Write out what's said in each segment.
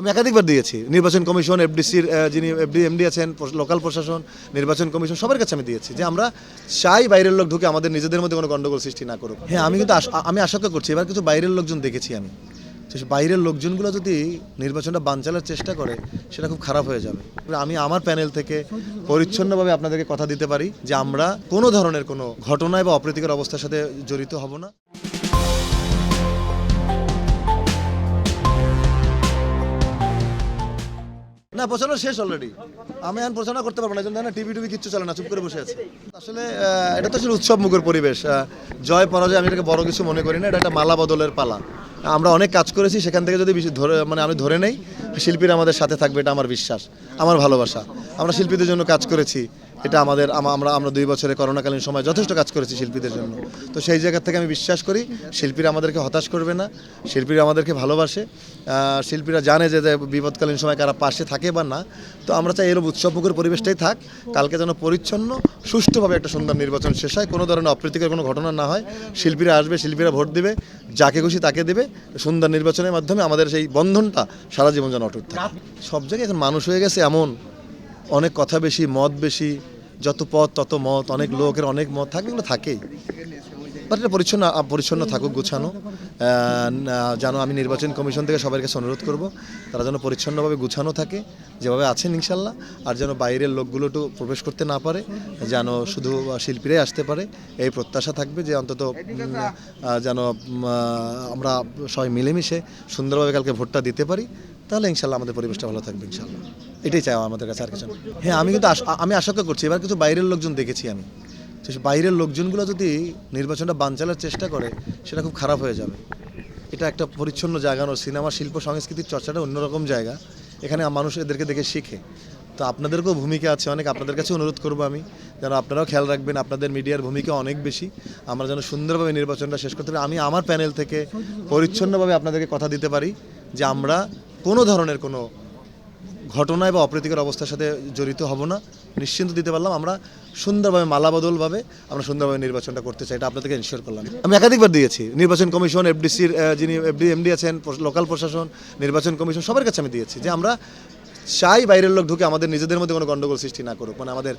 আমি একাধিকবার দিয়েছি। নির্বাচন কমিশন, এফডিসির যিনি এফডি, এমডি আছেন লোকাল প্রশাসন, নির্বাচন কমিশন, সবার কাছে আমি দিয়েছি যে আমরা চাই বাইরের লোক ঢুকে আমাদের নিজেদের মধ্যে কোনো গন্ডগোল সৃষ্টি না করুক। হ্যাঁ আমি কিন্তু আমি আশঙ্কা করছি, এবার কিছু বাইরের লোকজন দেখেছি আমি। বাইরের লোকজনগুলো যদি নির্বাচনটা বানচালের চেষ্টা করে, সেটা খুব খারাপ হয়ে যাবে। আমি আমার প্যানেল থেকে পরিচ্ছন্নভাবে আপনাদেরকে কথা দিতে পারি যে আমরা কোনো ধরনের কোনো ঘটনায় বা অপ্রীতিকর অবস্থার সাথে জড়িত হব না। না, প্রচারণা শেষ অলরেডি আমি এখন প্রচারণা করতে পারব না, এই জন্য না টিভি টিভি কিচ্ছু চলে না, চুপ করে বসে আছে। আসলে এটা তো আসলে উৎসব মুখের পরিবেশ। জয়, পরাজয়, আমি এটাকে বড় কিছু মনে করি না, এটা একটা মালা বদলের পালা। আমরা অনেক কাজ করেছি, সেখান থেকে যদি বেশি ধরে মানে আমি ধরে নেই, শিল্পীরা আমাদের সাথে থাকবে, এটা আমার বিশ্বাস, আমার ভালোবাসা। আমরা শিল্পীদের জন্য কাজ করেছি এটা আমাদের আমরা আমরা দুই বছরে করোনাকালীন সময় যথেষ্ট কাজ করেছি শিল্পীদের জন্য। তো সেই জায়গা থেকে আমি বিশ্বাস করি, শিল্পীরা আমাদেরকে হতাশ করবে না, শিল্পীরা আমাদেরকে ভালোবাসে। শিল্পীরা জানে যে বিপদকালীন সময় কারা পাশে থাকে বা না। তো আমরা চাই এরকম উৎসবমুখের পরিবেশটাই থাক, কালকে যেন পরিচ্ছন্ন, সুষ্ঠুভাবে একটা সুন্দর নির্বাচন শেষ হয়, কোনো ধরনের অপ্রীতিকর কোনো ঘটনা না হয়। শিল্পীরা আসবে, শিল্পীরা ভোট দেবে, যাকে খুশি তাকে দেবে। সুন্দর নির্বাচনের মাধ্যমে আমাদের সেই বন্ধনটা সারা জীবন যেন অটুট থাকে। সব জায়গায় এখন মানুষ হয়ে গেছে এমন অনেক কথা বেশি, মত বেশি, যত পথ তত মত, অনেক লোকের অনেক মত থাকে, এগুলো থাকেই। বাট এটা পরিচ্ছন্ন পরিচ্ছন্ন থাকুক, গোছানো। যেন আমি নির্বাচন কমিশন থেকে সবার কাছে অনুরোধ করব, তারা যেন পরিচ্ছন্নভাবে গুছানো থাকে, যেভাবে আছেন ইনশাল্লাহ, আর যেন বাইরের লোকগুলো একটু প্রবেশ করতে না পারে, যেন শুধু শিল্পীরাই আসতে পারে, এই প্রত্যাশা থাকবে যে অন্তত যেন আমরা সবাই মিলেমিশে সুন্দরভাবে কালকে ভোটটা দিতে পারি। তাহলে ইনশাল্লাহ আমাদের পরিবেশটা ভালো থাকবে ইনশাল্লাহ। এটাই চাই আমাদের কাছে আর কিছু হ্যাঁ আমি কিন্তু আমি আশঙ্কা করছি। এবার কিছু বাইরের লোকজন দেখেছি আমি। তো বাইরের লোকজনগুলো যদি নির্বাচনটা বানচালের চেষ্টা করে, সেটা খুব খারাপ হয়ে যাবে। এটা একটা পরিচ্ছন্ন জায়গা নয়। সিনেমা, শিল্প সংস্কৃতির চর্চাটা অন্যরকম জায়গা। এখানে মানুষ এদেরকে দেখে শিখে। তো আপনাদেরকেও ভূমিকা আছে অনেক। আপনাদের কাছে অনুরোধ করব আমি, যেন আপনারাও খেয়াল রাখবেন, আপনাদের মিডিয়ার ভূমিকা অনেক বেশি। আমরা যেন সুন্দরভাবে নির্বাচনটা শেষ করতে পারি। আমি আমার প্যানেল থেকে পরিচ্ছন্নভাবে আপনাদেরকে কথা দিতে পারি যে আমরা কোনো ধরনের কোনো ঘটনায় বা অপ্রীতিকর অবস্থার সাথে জড়িত হব না। নিশ্চিন্ত দিতে পারলাম আমরা সুন্দরভাবে মালাবদলভাবে আমরা সুন্দরভাবে নির্বাচনটা করতে চাই, এটা আপনাদেরকে ইনশিওর করলাম। আমি একাধিকবার দিয়েছি, নির্বাচন কমিশন এফডিসির যিনি এফডি এমডি আছেন লোকাল প্রশাসন, নির্বাচন কমিশন, সবার কাছে আমি দিয়েছি যে আমরা চাই বাইরের লোক ঢুকে আমাদের নিজেদের মধ্যে কোনো গন্ডগোল সৃষ্টি না করুক মানে আমাদের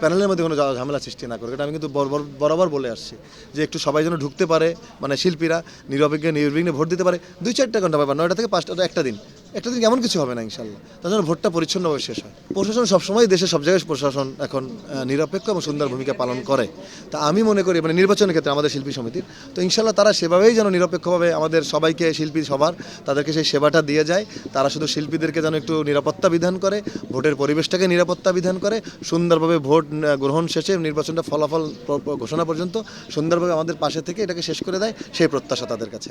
প্যানেলের মধ্যে কোনো ঝামেলা সৃষ্টি না করুক। এটা আমি কিন্তু বর- বর- বরাবর বলে আসছি যে একটু সবাই যেন ঢুকতে পারে মানে শিল্পীরা নিরবিঘ্নে নির্বিঘ্নে ভোট দিতে পারে। দুই চারটা ঘণ্টা ব্যাপার, নয়টা থেকে পাঁচটা, একটা দিন। একটা দিন এমন কিছু হবে না ইনশাল্লাহ তার জন্য ভোটটা পরিচ্ছন্নভাবে শেষ হয়। প্রশাসন সবসময় দেশের সব জায়গায় প্রশাসন এখন নিরপেক্ষ এবং সুন্দর ভূমিকা পালন করে। তা আমি মনে করি মানে নির্বাচনের ক্ষেত্রে আমাদের শিল্পী সমিতির, তো ইনশাল্লাহ তারা সেভাবেই যেন নিরপেক্ষভাবে আমাদের সবাইকে শিল্পী সবার তাদেরকে সেই সেবাটা দিয়ে যায়। তারা শুধু শিল্পীদেরকে যেন একটু নিরাপত্তা বিধান করে, ভোটের পরিবেশটাকে নিরাপত্তা বিধান করে, সুন্দরভাবে ভোট গ্রহণ শেষে নির্বাচনটা ফলাফল ঘোষণা পর্যন্ত সুন্দরভাবে আমাদের পাশে থেকে এটাকে শেষ করে দেয়, সেই প্রত্যাশা তাদের কাছে